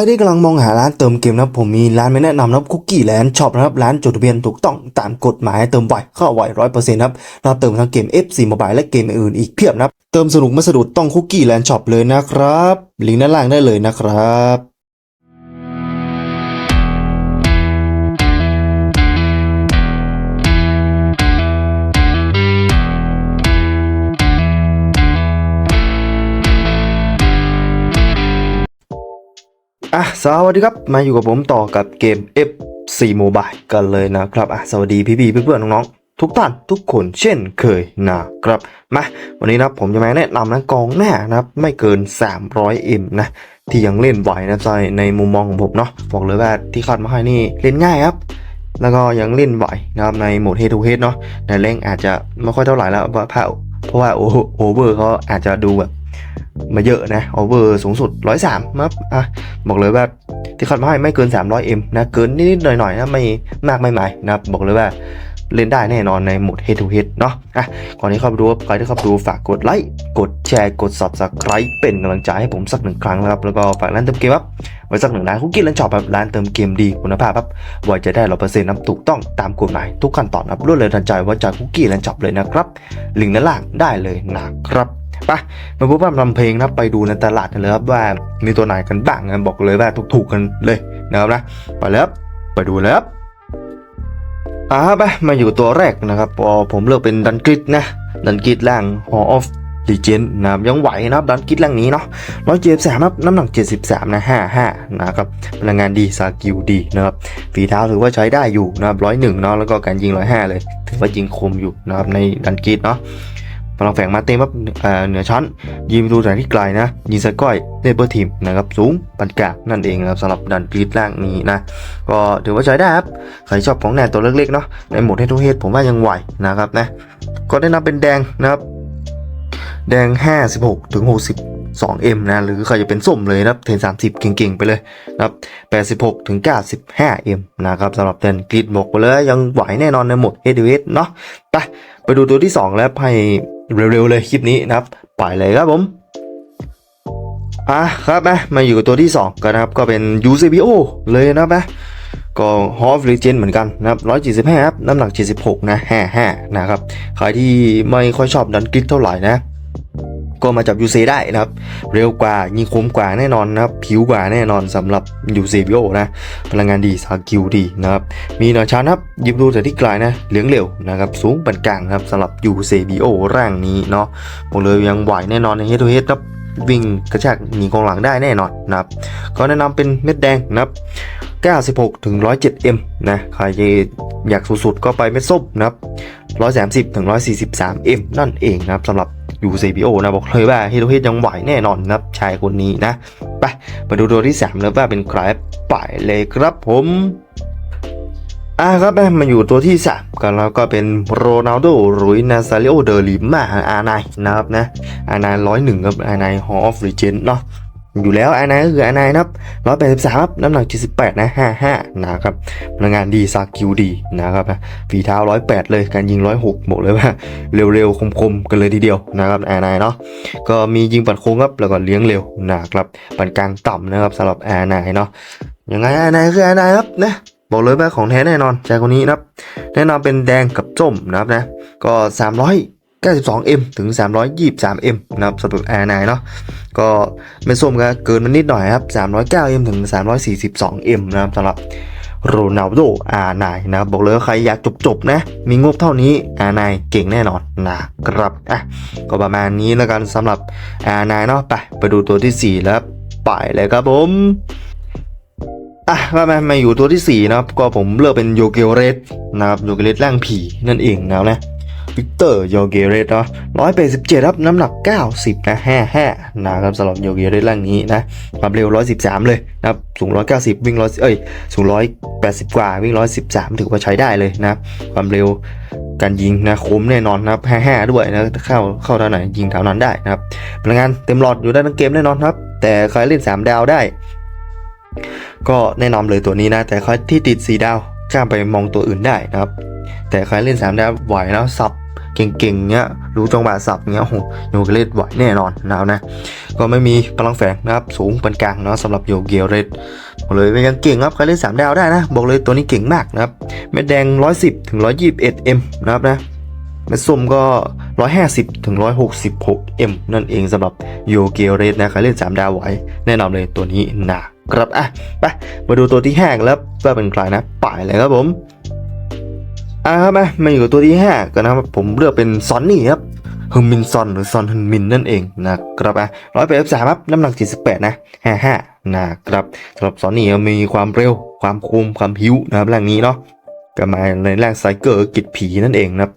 รที่กำลังมองหาร้านเติมเกมนะผมมีร้านไม่แนะนำนะบุกกี้แลนด์ช็อปนะครับร้านจดทะเบียนถูกต้องตามกฎหมายเติมไวเข้าไวร้อยเปอร์เซ็นต์ครับเราเติมทั้งเกม F4 Mobile และเกมอื่นอีกเพียบนะเติมสนุกไม่สะดุดต้องคุกกี้แลนด์ช็อปเลยนะครับลิงก์ด้านล่างได้เลยนะครับ อะสวัสดีครับ มาอยู่กับผมต่อกับเกม F4 Mobile กันเลยนะครับอะสวัสดีพี่ๆเพื่อนๆน้องๆทุกท่านทุกคนเช่นเคยนะครับมาวันนี้นะผมจะมาแนะนำนะกองหน้านะครับไม่เกิน 300M นะที่ยังเล่นไหวนะในในมุมมองของผมเนาะบอกเลยว่าที่คัดมาให้นี่เล่นง่ายครับ แล้วก็ยังเล่นไหวนะครับในโหมด Head to Head เนาะในเล่งอาจจะไม่ค่อยเท่าไหร่แล้วเพราะเพราะว่าโอเวอร์เขาอาจจะดูแบบ มาเยอะนะโอเวอร์สูงสุด 103ครับอะบอกเลยว่าที่คัดมาให้ไม่เกิน 300M นะเกินนิดๆหน่อยๆนะไม่มากไม่หมายนะครับบอกเลยว่าเล่นได้แน่นอนในโหมด head to head เนาะอะก่อนที่เข้าไปดูใครที่เข้าไปดูฝากกดไลค์ กดแชร์ กด subscribe เป็นกำลังใจให้ผมสักหนึ่งครั้งนะครับ แล้วก็ฝากร้านเติมเกมครับไว้สักหนึ่งร้านคุกกี้ร้านช็อปแบบร้านเติมเกมดีคุณภาพครับไว้จะได้ร้อยเปอร์เซ็นต์นะถูกต้องตามกฎหมายทุกขั้นตอนนะครับรวดเร็วทันใจว่าจากคุกกี้ร้านช็อปเลยนะครับ ลิงก์ด้านล่างได้เลยนะครับ ไปมาพบกับลำเพลงนะครับไปดูในตลาดกันเลยครับว่ามีตัวไหนกันบ้างนะบอกเลยว่าถูกๆกันเลยนะครับนะไปแล้วครับไปดูแล้วครับอ่าไปมาอยู่ตัวแรกนะครับพอผมเลือกเป็นดันกริดนะดันกริดล่าง Hall of Legend นะครับยังไหวนะครับดันกริดล่างนี้เนาะร้อยเจ็ดสามครับน้ำหนักเจ็ดสิบสามนะห้าห้านะครับพลังงานดีสากิลดีนะครับฝีเท้าถือว่าใช้ได้อยู่นะครับร้อยหนึ่งเนาะแล้วก็การยิงร้อยห้าเลย ถือว่ายิงคมอยู่นะครับในดันกริดเนาะ พลังแฝงมาเต็มครับเหนือชั้น ยิงประตูจากที่ไกลนะ ยิงสก้อยเนเบอร์ทีมนะครับสูงปานกลางนั่นเองนะครับสำหรับดันกรีดล่างนี้นะ ก็ถือว่าใช้ได้ครับ ใครชอบของแนวตัวเล็กๆเนาะในหมดให้ทุกเฮดผมว่ายังไหวนะครับนะก็ได้นำเป็นแดงนะครับ แดง 56ถึง62 M นะหรือใครจะเป็นส้มเลยนะครับเทน30 เก่งๆ ไปเลยนะครับ 86 ถึง 95 M นะครับสำหรับแดนกรีดบอกไปเลยยังไหวแน่นอนในหมด h ฮดเวเนาะไปไปดูตัวที่ 2 แล้วให้ เร็วๆเลยคลิปนี้นะครับไปเลยครับผมอะครับนะมาอยู่กับตัวที่ 2กันนะครับก็เป็น UCBO เลยนะครับนะก็ h o f Legend เหมือนกันนะครับ175ครับน้ำหนัก 76 นะ55นะครับใครที่ไม่ค่อยชอบดันกริดเท่าไหร่นะ ก็มาจับ UC ได้นะครับ เร็วกว่ายิงคมกว่าแน่นอนนะครับ ผิวกว่าแน่นอนสำหรับ UCBO นะ พลังงานดีสกิลดีนะครับ มีหน่อยช้านะครับยิบดูจากที่ไกลนะเหลืองเร็วนะครับ สูงปานกลางนะครับสำหรับ UCBO ร่างนี้เนาะบอกเลยยังไหวแน่นอนใน Head to Head ครับวิ่งกระชากหนีกองหลังได้แน่นอนนะครับก็แนะนำเป็นเม็ดแดงนะครับ96ถึง107 M นะใครจะอยากสุดๆก็ไปเม็ดส้มนะครับ130ถึง143 M นั่นเองนะครับสำหรับ UCBO นะบอกเลยว่าเฮโรฮิตยังไหวแน่นอนนะครับชายคนนี้นะ ไปมาดูตัวที่3แล้วว่าเป็นใครไปเลยครับผมอะครับมาอยู่ตัวที่3กันแล้วก็เป็นโรนัลโดรุยนาซาเลโอเดลิมาอานายนะครับนะอานายร้อยหนึ่งครับอานายฮอฟรีเจนเนาะ อยู่แล้วอาไนก็คืออาไนนะครับร้อยแปดสิบสามน้ำหนักเจ็ดสิบแปดนะห้าห้านะครับพลังงานดีซากิวดีนะครับนะฝีเท้าร้อยแปดเลยการยิงร้อยหกบอกเลยว่าเร็วๆคมๆกันเลยทีเดียวนะครับอาไนเนาะก็มียิงปัดโค้งครับแล้วก็เลี้ยงเร็วนะครับปานกลางต่ำนะครับสำหรับอาไนเนาะยังไงอาไนคืออาไนครับนะบอกเลยว่าของแท้แน่นอนชายคนนี้นะครับแน่นอนเป็นแดงกับส้มนะครับนะก็ 92M ถึง 323M นะครับสำหรับแอร์ไนเนาะก็ไม่ส้มก็เกินมานิดหน่อยครับ 309M ถึง 342M นะครับสำหรับโรนัลโดอาร์ไนนะครับบอกเลยว่าใครอยากจบๆนะ มีงบเท่านี้อาร์ไนเก่งแน่นอนนะครับอะก็ประมาณนี้แล้วกันสำหรับอาร์ไนเนาะไปไปดูตัวทีสี่ 4 แล้วไปเลยครับผมอะก็มามาอยู่ตัวที่4นะครับก็ผมเลือกเป็นโยเกเรสนะครับโยเกเรสร่างผีนั่นเองนะครับนะ วิกเตอร์โยเกเรสเนาะร้อยแปดสิบเจ็ดครับ น้ำหนัก90นะห้าห้านะครับสำหรับโยเกเรสร่างนี้นะความเร็ว113เลยนะครับสูง190วิ่งร้อยเอ้ยสูง180กว่าวิ่ง113ถือว่าใช้ได้เลยนะ ความเร็วการยิงนะคมแน่นอนนะครับ55ด้วยนะเข้าเข้าเท่าไหนยิงเท่านั้นได้นะครับพลังงานเต็มหลอดอยู่ได้ทั้งเกมแน่นอนครับ แต่ใครเล่น 3 ดาวได้ ก็แนะนำเลยตัวนี้นะ แต่ใครที่ติด 4 ดาวข้ามไปมองตัวอื่นได้นะครับ แต่ใครเล่น 3 ดาวไหวแล้วสับ เก่งๆเนี้ยรู้จังหวะสับเนี้ยโหโยเกเรตไหวแน่นอนนะครับนะก็ไม่มีพลังแฝงนะครับสูงปานกลางเนาะสำหรับโยเกเรตบอกเลยว่ายังเก่งครับใครเล่นสามดาวได้นะ บอกเลยตัวนี้เก่งมากนะครับเม็ดแดง 110ถึง121 m นะครับนะเม็ดส้มก็ 150ถึง166 m นั่นเองสำหรับโยเกเรตนะใครเล่นสามดาวไหวแนะนำเลยตัวนี้นะครับอะไปมาดูตัวที่ห้ากันแล้วว่าเป็นใครนะป่ายเลยครับผม อ่าครับมามาอยู่กับตัวที่ 5 กันนะครับผมเลือกเป็นซอนนี่ครับฮึมมินซอนหรือซอนฮึมมินนั่นเองนะครับอะร้อยแปดสิบสามครับน้ำหนักเจ็ดสิบแปดนะห้าห้านะครับสำหรับซอนนี่มีความเร็วความคมความหิวนะครับแรงนี้เนาะก็มาในแรงไซเกอร์กิดผีนั่นเองนะครับ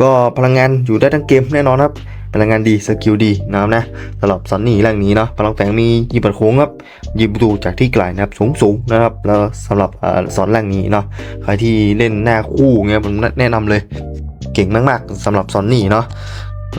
ก็พลังงานอยู่ได้ทั้งเกมแน่นอนครับ พลังงานดีสกิลดีนะครับนะสำหรับซอนนี่แรงนี้เนาะพลังแฝงมียิงปัดโค้งครับยิงประตูจากที่ไกลนะครับสูงสูงนะครับแล้วสำหรับเอ่อซอนแรงนี้เนาะใครที่เล่นหน้าคู่เงี้ยผมแนะนำเลย เก่งมากๆสำหรับซอนนี่เนาะ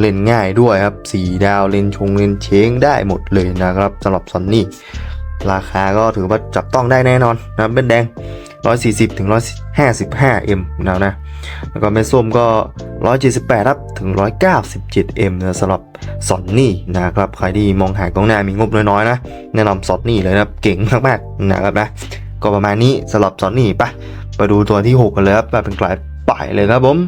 เล่นง่ายด้วยครับสีดาวเล่นชงเล่นเชงได้หมดเลยนะครับสำหรับซอนนี่ราคาก็ถือว่าจับต้องได้แน่นอนนะครับเป็นแดง 140ถึง155 m นะนะ แล้วก็เม็ดส้มก็ 178 ครับ ถึง 197 m นะสำหรับซอนนี่นะครับ ใครที่มองหากองหน้ามีงบน้อยๆนะ แนะนำซอนนี่เลยนะครับ เก่งมากๆนะครับนะ ก็ประมาณนี้สำหรับซอนนี่ปะไปดูตัวที่ 6 กันเลยครับแบบเป็นกลายป่ายเลยครับผม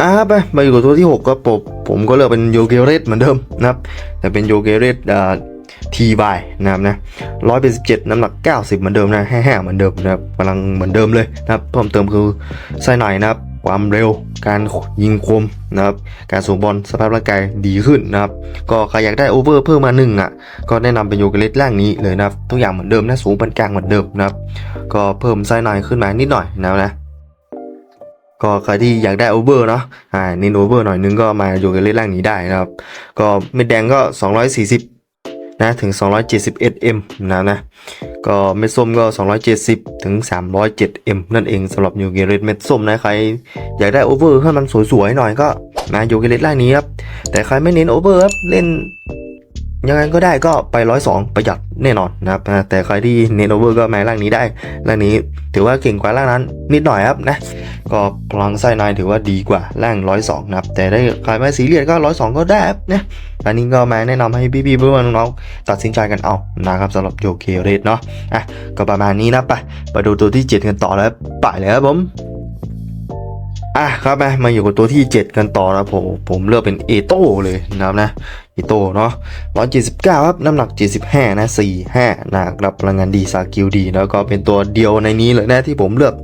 อ่าไปมาอยู่กับตัวที่ 6 ก็ผมผมก็เลือกเป็นโยเกเรตเหมือนเดิมนะครับ แต่เป็นโยเกเรตอ่า ทีบายนะครับนะร้อยเป็นสิบเจ็ดน้ำหนัก 90 เหมือนเดิมนะแห้งๆเหมือนเดิมนะครับกำลังเหมือนเดิมเลยนะครับเพิ่มเติมคือไส้ในนะครับความเร็ว การยิงคมนะครับ การส่งบอลสภาพร่างกายดีขึ้นนะครับ ก็ใครอยากได้โอเวอร์เพิ่มมาหนึ่งอะ ก็แนะนำเป็นโยเกเลตร่างนี้เลยนะครับ ทุกอย่างเหมือนเดิมนะสูงปานกลางเหมือนเดิมนะครับ ก็เพิ่มไส้ในขึ้นมานิดหน่อยนะนะ ก็ใครที่อยากได้โอเวอร์เนาะ อ่าเน้นโอเวอร์หน่อยนึงก็มาโยเกเลตร่างนี้ได้นะครับ ก็เม็ดแดงก็ 240 นะถึง 271m นะนะก็เม็ดส้มก็ 270 ถึง 307m นั่นเองสำหรับโยเกเรตเม็ดส้มนะใครอยากได้โอเวอร์ให้มันสวยๆหน่อยก็มาโยเกเรตล่างนี้ครับแต่ใครไม่เน้นโอเวอร์ครับเล่น ยังไงก็ได้ก็ไปร้อยสองประหยัดแน่นอนนะครับแต่ใครที่เนนโอเวอร์ก็มาร่างนี้ได้ร่างนี้ถือว่าเก่งกว่าร่างนั้น นิดหน่อยครับนะก็พลังไส้ในถือว่าดีกว่าร่างร้อยสองนะครับ แต่ถ้าใครไม่ซีเรียสก็ร้อยสองก็ได้นะอันนี้ก็มาแนะนำให้พี่ๆเพื่อนๆน้องๆตัดสินใจกันเอานะครับสำหรับโยเคเรสเนาะอะก็ประมาณนี้นะไปไปดูตัวที่ 7 กันต่อแล้วไปเลยครับผม อะครับมามาอยู่กับตัวที่ 7 กันต่อนะผมผมเลือกเป็นเอโต้เลยนะครับนะเอโต้เนาะ179ครับน้ำหนัก75นะ45นะรับพลังงานดีสากิลดีแล้วก็เป็นตัวเดียวในนี้เลยนะที่ผมเลือก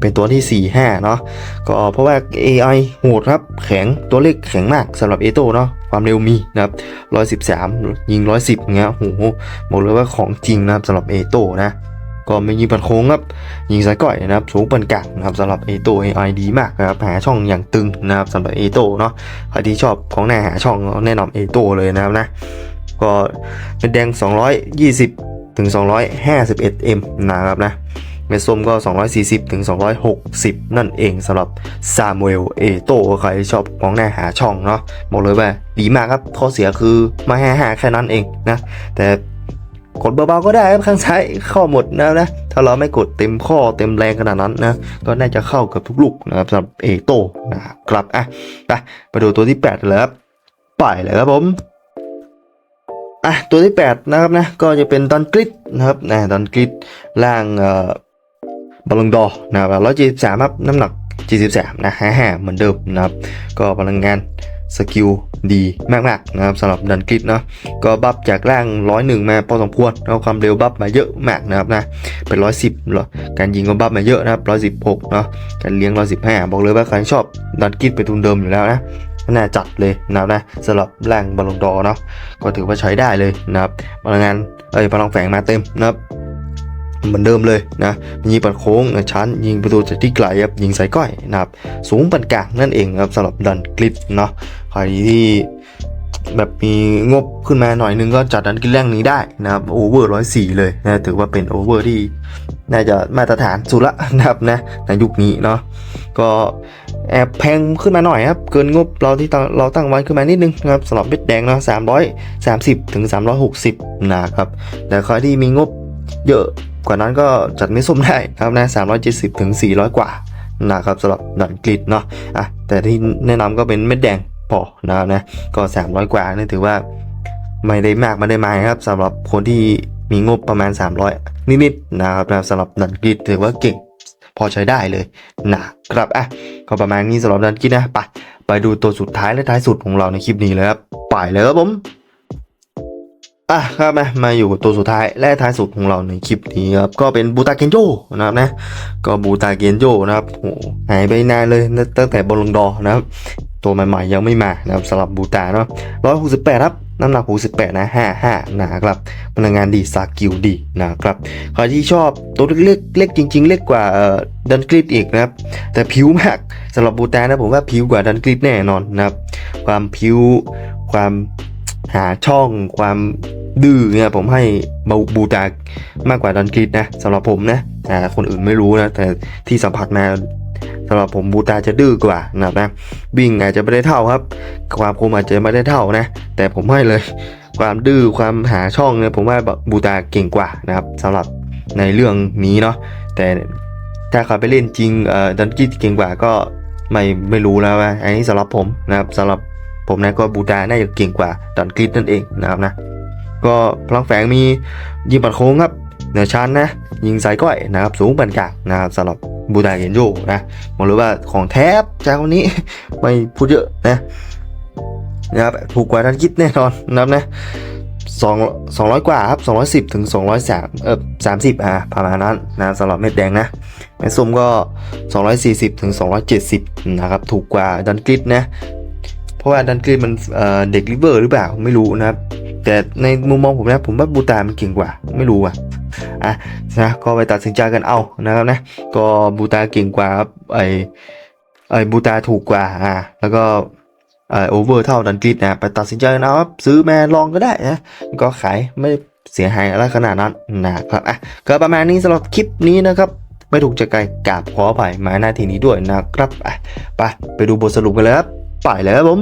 เป็นตัวที่45เนาะก็เพราะว่า AI โหดครับแข็งตัวเลขแข็งมากสำหรับเอโต้เนาะความเร็วมีนะครับ113ยิง110เงี้ยโหบอกเลยว่าของจริงนะครับสำหรับเอโต้นะ ก็ไม่ยิงปัดโค้งครับยิงสายก่อยนะครับสูงปานกางนะครับสำหรับเอโต้ AI ดีมากนะครับหาช่องอย่างตึงนะครับสำหรับเอโต้เนาะใครที่ชอบของหน้าหาช่องแนะนำเอโต้เลยนะครับนะก็เป็นแดง 220ถึง251 m นะครับนะเมดส้มก็ 240ถึง260 นั่นเองสำหรับซามูเอลเอโต้ใครชอบของหน้าหาช่องเนาะบอกเลยว่าดีมากครับข้อเสียคือมาแห่หาแค่นั้นเองนะแต่ กดเบาๆก็ได้ครับข้างซ้ายเข้าหมดนะนะถ้าเราไม่กดเต็มข้อเต็มแรงขนาดนั้นนะก็น่าจะเข้ากับทุกลูกนะครับสำหรับเอโต้นะครับอะไปไปดูตัวที่8เลยครับไปเลยครับผมอะตัวที่ 8 นะครับนะก็จะเป็นดอนกริดนะครับนะดอนกริดล่างเอ่อบอลลงดอนะครับร้อยเจ็ดสิบสามครับน้ำหนัก73นะฮ่าเหมือนเดิมนะครับก็พลังงาน สกิลดีมากๆนะครับสำหรับดันกริดเนาะก็บัฟจากล่างร้อยหนึ่งมาพอสมควรแล้วความเร็วบัฟมาเยอะมากนะครับนะเป็นร้อยสิบการยิงก็บัฟมาเยอะนะครับร้อยสิบหกเนาะการเลี้ยงร้อยสิบห้าบอกเลยว่าใครชอบดันกิดไปทุนเดิมอยู่แล้วนะน่าจัดเลยนะครับนะสำหรับแรงบอลลงดอเนาะก็ถือว่าใช้ได้เลยนะครับพลังงานเอ้ยพลังแฝงมาเต็มนะครับ เหมือนเดิมเลยนะยิงปัดโค้งชั้น ยิงประตูจากที่ไกลครับยิงใส่ก้อยนะครับสูงปานกลางนั่นเองครับสำหรับดันกริดเนาะใครที่แบบมีงบขึ้นมาหน่อยนึงก็จัดดันกินแรงนี้ได้นะครับโอเวอร์ร้อยสี่เลยนะถือว่าเป็นโอเวอร์ที่น่าจะมาตรฐานสุดละนะครับนะในยุคนี้เนาะก็แอบแพงขึ้นมาหน่อยครับเกินงบเราที่ตั้งเราตั้งไว้ขึ้นมานิดนึงนะครับสำหรับเบ็ดแดงเนาะสามร้อยสามสิบถึงสามร้อยหกสิบนะครับแต่ใครที่มีงบเยอะ กว่านั้นก็จัดไม่ส้มได้นะครับนะสามร้อยเจ็ดสิบถึงสี่ร้อยกว่านะครับสำหรับดันกริดเนาะอะแต่ที่แนะนำก็เป็นเม็ดแดงพอนะครับนะก็300กว่านี่ถือว่าไม่ได้มากไม่ได้มาครับสำหรับคนที่มีงบประมาณ 300 นิดๆนะครับนะสำหรับดันกริดถือว่าเก่งพอใช้ได้เลยนะครับอะก็ประมาณนี้สำหรับดันกริดนะไปไปดูตัวสุดท้ายและท้ายสุดของเราในคลิปนี้เลยครับไปเลยครับผม อะครับมามาอยู่กับตัวสุดท้ายและท้ายสุดของเราในคลิปนี้ครับก็เป็นบูตาเกนโจนะครับนะ ก็บูตาเกนโจนะครับโหหายไปนานเลยตั้งแต่บอลลงดอนะครับ ตัวใหม่ๆยังไม่มานะครับสำหรับบูตาเนาะร้อยหกสิบแปดครับน้ำหนักหกสิบแปดนะห้าห้านะครับ พลังงานดีสากิลดีนะครับ ใครที่ชอบตัวเล็กๆ เล็กจริง ๆ เล็กกว่าเออดันกริดอีกนะครับ แต่ผิวมากสำหรับบูตานะผมว่าผิวกว่าดันกริดแน่นอนนะครับ ความผิวความ หาช่องความดื้อเนี่ยผมให้บูบูตามากกว่าดันกิดนะสำหรับผมนะแต่คนอื่นไม่รู้นะแต่ที่สัมผัสมาสำหรับผมบูตาจะดื้อกว่านะครับนะวิ่งอาจจะไม่ได้เท่าครับ ความคมอาจจะไม่ได้เท่านะ แต่ผมให้เลยความดื้อความหาช่องเนี่ยผมว่าบูตาเก่งกว่านะครับสำหรับในเรื่องนี้เนาะแต่ถ้าเขาไปเล่นจริงเอ่อดันกี้เก่งกว่าก็ไม่ไม่รู้แล้วว่าอันนี้สำหรับผมนะครับสำหรับ ผมนะก็บูตาน่าจะเก่งกว่าดันกรีดนั่นเองนะครับนะก็พลังแฝงมียิงปัดโค้งครับเหนือชั้นนะยิงสายก้อยนะครับสูงปานกลางนะครับสำหรับบูตาเกนโยนะบอกเลยว่าของแทบจากวันนี้ไม่พูดเยอะนะนะครับถูกกว่าดันกิดแน่นอนนะครับนะสองสองร้อยกว่าครับสองร้อยสิบถึงสองร้อยสามเออสามสิบอะประมาณนั้นนะสำหรับเม็ดแดงนะเม็ดส้มก็สองร้อยสี่สิบถึงสองร้อยเจ็ดสิบนะครับถูกกว่าดันกริดนะ เพราะว่าดันกริดมันเเด็กลิเวอร์หรือเปล่าไม่รู้นะครับ แต่ในมุมมองผมนะผมว่าบูตามันเก่งกว่า ไม่รู้อะอะนะก็ไปตัดสินใจกันเอานะครับนะ ก็บูตาเก่งกว่าครับไอไอบูตาถูกกว่าอ่าแล้วก็เออโอเวอร์เท่าดันกริดนะไปตัดสินใจกันเอาครับซื้อแม่ลองก็ได้นะก็ขายไม่เสียหายอะไรขนาดนั้นนะครับอะก็ประมาณนี้สำหรับคลิปนี้นะครับไม่ถูกใจกันกราบขออภัยมาหน้าทีนี้ด้วยนะครับอะไปไปดูบทสรุปกันเลยครับ ไปเลยครับผม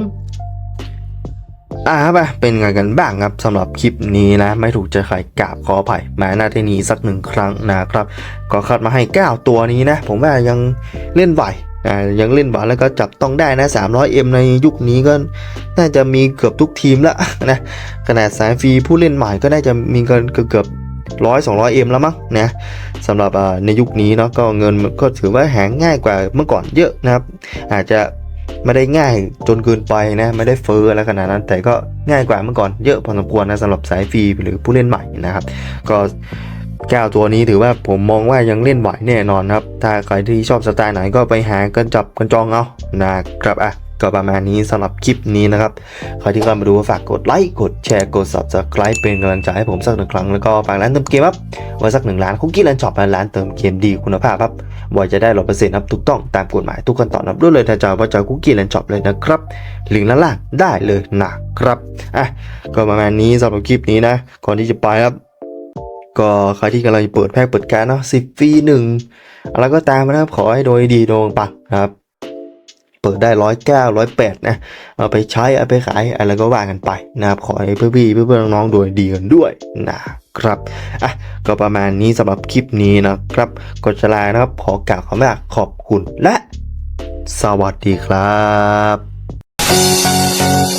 อ่าครับอะเป็นไงกันบ้างครับสำหรับคลิปนี้นะ ไม่ถูกใจใครกราบขออภัยมาหน้าที่นี้สักหนึ่งครั้งนะครับ ก็คัดมาให้ 9 ตัวนี้นะ ผมว่ายังเล่นไหวอ่ายังเล่นไหวแล้วก็จับต้องได้นะ 300M ในยุคนี้ก็น่าจะมีเกือบทุกทีมละนะขนาดสายฟรีผู้เล่นใหม่ก็น่าจะมีกันเกือบร้อยสองร้อยเอ็มแล้วมั้งนะสำหรับในยุคนี้เนาะก็เงินมันก็ถือว่าหาง่ายกว่าเมื่อก่อนเยอะนะครับ อาจจะ ไม่ได้ง่ายจนเกินไปนะไม่ได้เฟอร์อะไรขนาดนั้น แต่ก็ง่ายกว่าเมื่อก่อนเยอะพอสมควรนะสำหรับสายฟรีหรือผู้เล่นใหม่นะครับ ก็แก้วตัวนี้ถือว่าผมมองว่ายังเล่นไหวแน่นอนครับ ถ้าใครที่ชอบสไตล์ไหนก็ไปหากันจับกันจองเอานะครับอะ ก็ประมาณนี้สำหรับคลิปนี้นะครับ ใครที่เข้ามาดูฝากกดไลค์กดแชร์กด subscribe เป็นกำลังใจให้ผมสักหนึ่งครั้ง แล้วก็ฝากร้านเติมเกมครับไว้สักหนึ่งร้านคุกกี้ร้านช็อปร้านเติมเกมดีคุณภาพครับว่าจะได้ร้อยเปอร์เซ็นต์ครับถูกต้องตามกฎหมายทุกขั้นตอนครับด้วยเลยถ้าจะว่าจะคุกกี้แลนช็อปเลยนะครับลิงก์ด้านล่างได้เลยนะครับอะก็ประมาณนี้สำหรับคลิปนี้นะ ก่อนที่จะไปครับก็ใครที่กำลังเปิดแพ็กเปิดการเนาะสิบฟรีหนึ่งอะไรก็ตามนะครับขอให้โดยดีโดยปังนะครับ เปิดได้ร้อยเก้าร้อยแปดนะ เอาไปใช้เอาไปขายอะไรก็ว่ากันไปนะครับขอให้เพื่อนพี่เพื่อนๆน้องๆโดยดีกันด้วยนะครับอะก็ประมาณนี้สำหรับคลิปนี้นะครับกดชลานะครับขอกล่าวคำว่าขอบคุณและ สวัสดีครับ